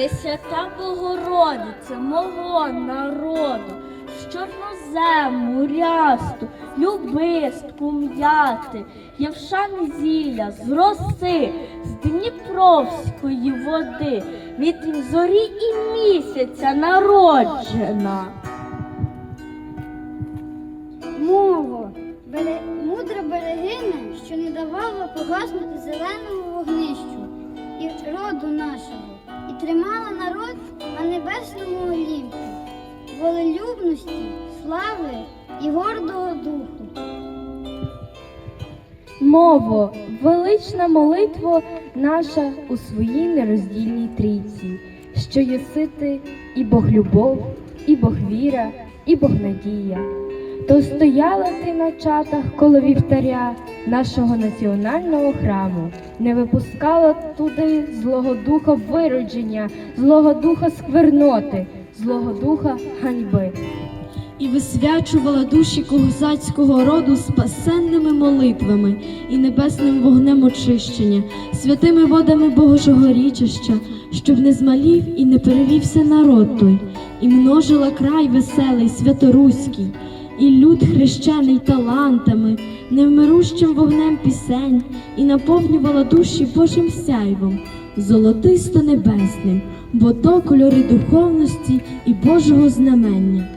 Пресвята Богородице мого народу, з чорнозему рясту, любистку м'яти, явшани зілля з роси, з Дніпровської води, від зорі і місяця народжена. Мова, бере, мудра берегиня, що не давала погаснути зеленому вогнищу і роду нашого, тримала народ на небесному олімпі, волелюбності, слави і гордого духу. Мово, велична молитво наша у своїй нероздільній трійці, що єси ти і Бог любов, і Бог віра, і Бог надія. То стояла ти на чатах коло вівтаря нашого національного храму, не випускала туди злого духа виродження, злого духа скверноти, злого духа ганьби. і висвячувала душі козацького роду спасенними молитвами і небесним вогнем очищення, святими водами Божого річища, щоб не змалів і не перевівся народ той, і множила край веселий, святоруський, і люд хрещений талантами, невмирущим вогнем пісень, і наповнювала душі Божим сяйвом, золотисто небесним, бо то кольори духовності і Божого знамення.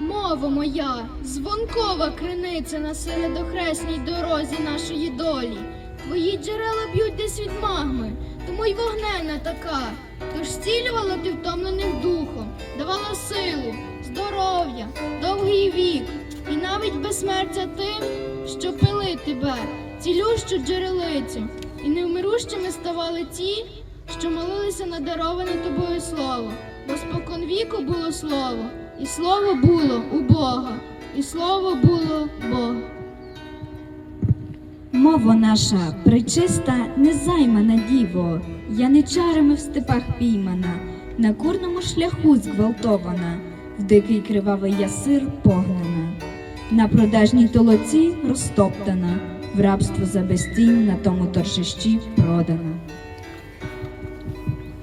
Мова моя, звонкова криниця на середохресній дорозі нашої долі. Твої джерела б'ють десь від магми, тому й вогнена така. Тож зцілювала ти втомлених духом, давала силу, здоров'я, довгий вік, і навіть безсмертя тим, що пили тебе, цілющу джерелицю, і невмирущими ставали ті, що молилися на дароване тобою слово, бо спокон віку було слово, і слово було у Бога, і слово було Бог. Мова наша пречиста, незаймана діво, яничарами в степах піймана, на курному шляху зґвалтована, в дикий кривавий ясир погнана, на продажній толоці розтоптана, в рабство за безцінь на тому торжищі продана.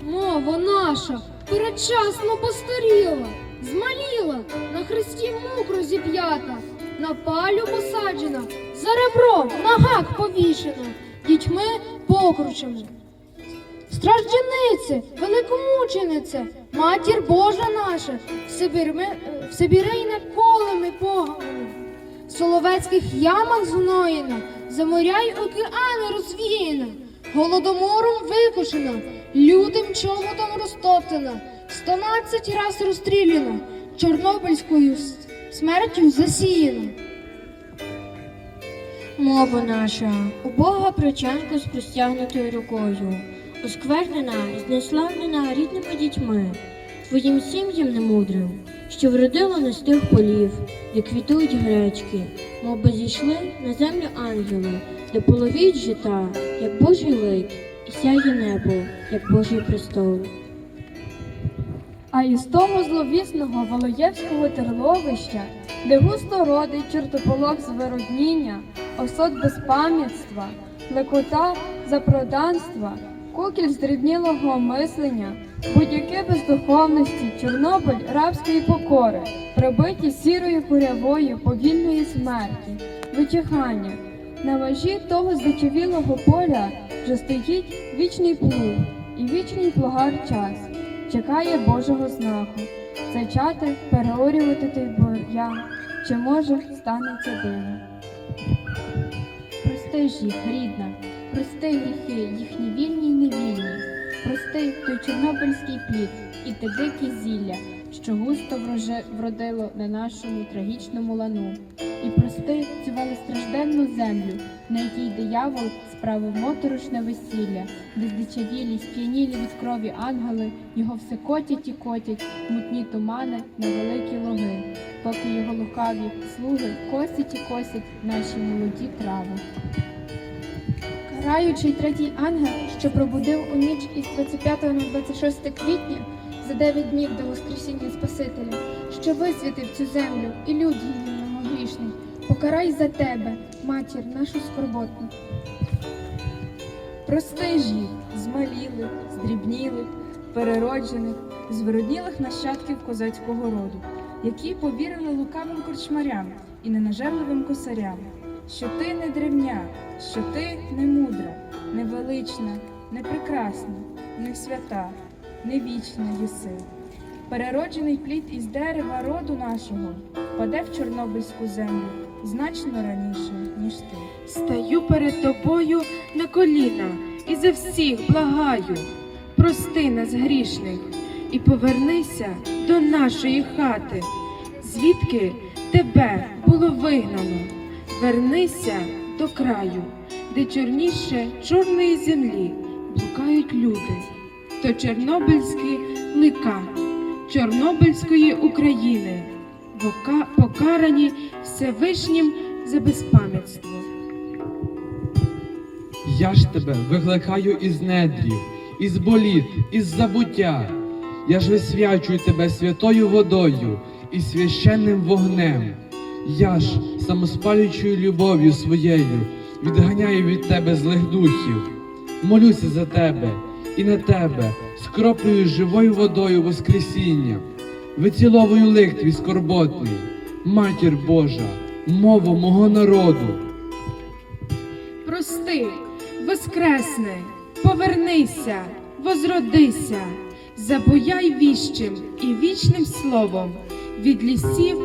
Мова наша передчасно постаріла, змаліла, на хресті мук розіп'ята, на палю посаджена, за ребром на гак повішена, дітьми покручами. Страждянице, великомученице, матір Божа наша, Всебірми, всебірейне колеми погано, в соловецьких ямах згноєна, за моря й океани розвіяна, голодомором викошена, лютим чоботом розтоптана, стонадцять раз розстріляна, чорнобильською смертю засіяна. Мова наша, убога прочанка з простягнутою рукою, осквернена, знеславлена рідними дітьми, твоїм сім'ям немудрим, що вродило не з тих полів, де квітують гречки, мов зійшли на землю ангели, де половіють жита, як Божий лик, і сяє небо, як Божий престол. А із того зловісного Волоєвського терловища, де густо родить чортополох з виродніння, осот безпам'ятства, лекота запроданства, кукіль здрібнілого мислення, будь-яке бездуховності, Чорнобиль рабської покори, прибиті сірою курявою повільної смерті, витягання. На межі того здичавілого поля вже стоїть вічний плуг і вічний плугар час чекає Божого знаку. Зачати переорювати той бур'ян, чи може станеться диво. Прости ж їх, рідна, прости гріхи, їхні вільні й невільні, прости той чорнобильський плід і те дикі зілля, що густо вроже- вродило на нашому трагічному лану. І прости цю велестражденну землю, на якій диявол справив моторошне весілля, де здичавілі, сп'янілі від крові ангели його все котять і котять, мутні тумани на великі логи, поки його лукаві слуги косять і косять наші молоді трави. Караючий третій ангел, що пробудив у ніч із 25 на 26 квітня за 9 днів до Воскресіння Спасителя, що висвітив цю землю і люд її многогрішний, покарай за тебе, матір нашу скорботну. Прости ж їх, змалілих, здрібнілих, перероджених, звироднілих нащадків козацького роду, які повірили лукавим корчмарям і ненажерливим косарям, що ти не древня, що ти не мудра, не велична, не прекрасна, не свята, не вічна єси. Перероджений плід із дерева роду нашого впаде в Чорнобильську землю значно раніше, ніж ти. Стаю перед тобою на коліна і за всіх благаю. Прости нас грішних і повернися до нашої хати, звідки тебе було вигнано. Вернися до краю, де чорніше чорної землі блукають люди. То чорнобильські лика Чорнобильської України, покарані Всевишнім за безпам'ятство. Я ж тебе викликаю із недрів, із боліт, із забуття. Я ж висвячую тебе святою водою і священним вогнем. Я ж самоспалюючою любов'ю своєю відганяю від тебе злих духів. Молюся за тебе і на тебе скроплюю живою водою Воскресіння, виціловую лик скорботний, матір Божа, мову мого народу. Прости, воскресни, повернися, возродися, забуяй віщим і вічним словом від лісів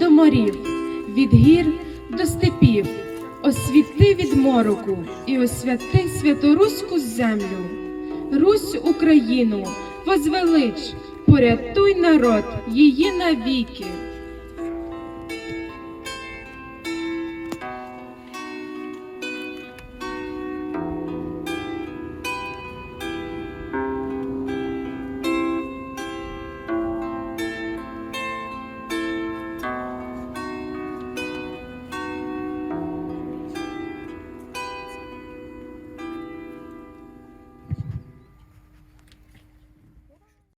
до морів, від гір до степів, освіти від мороку і освяти святоруську землю. Русь Україну, возвелич, порятуй народ її навіки.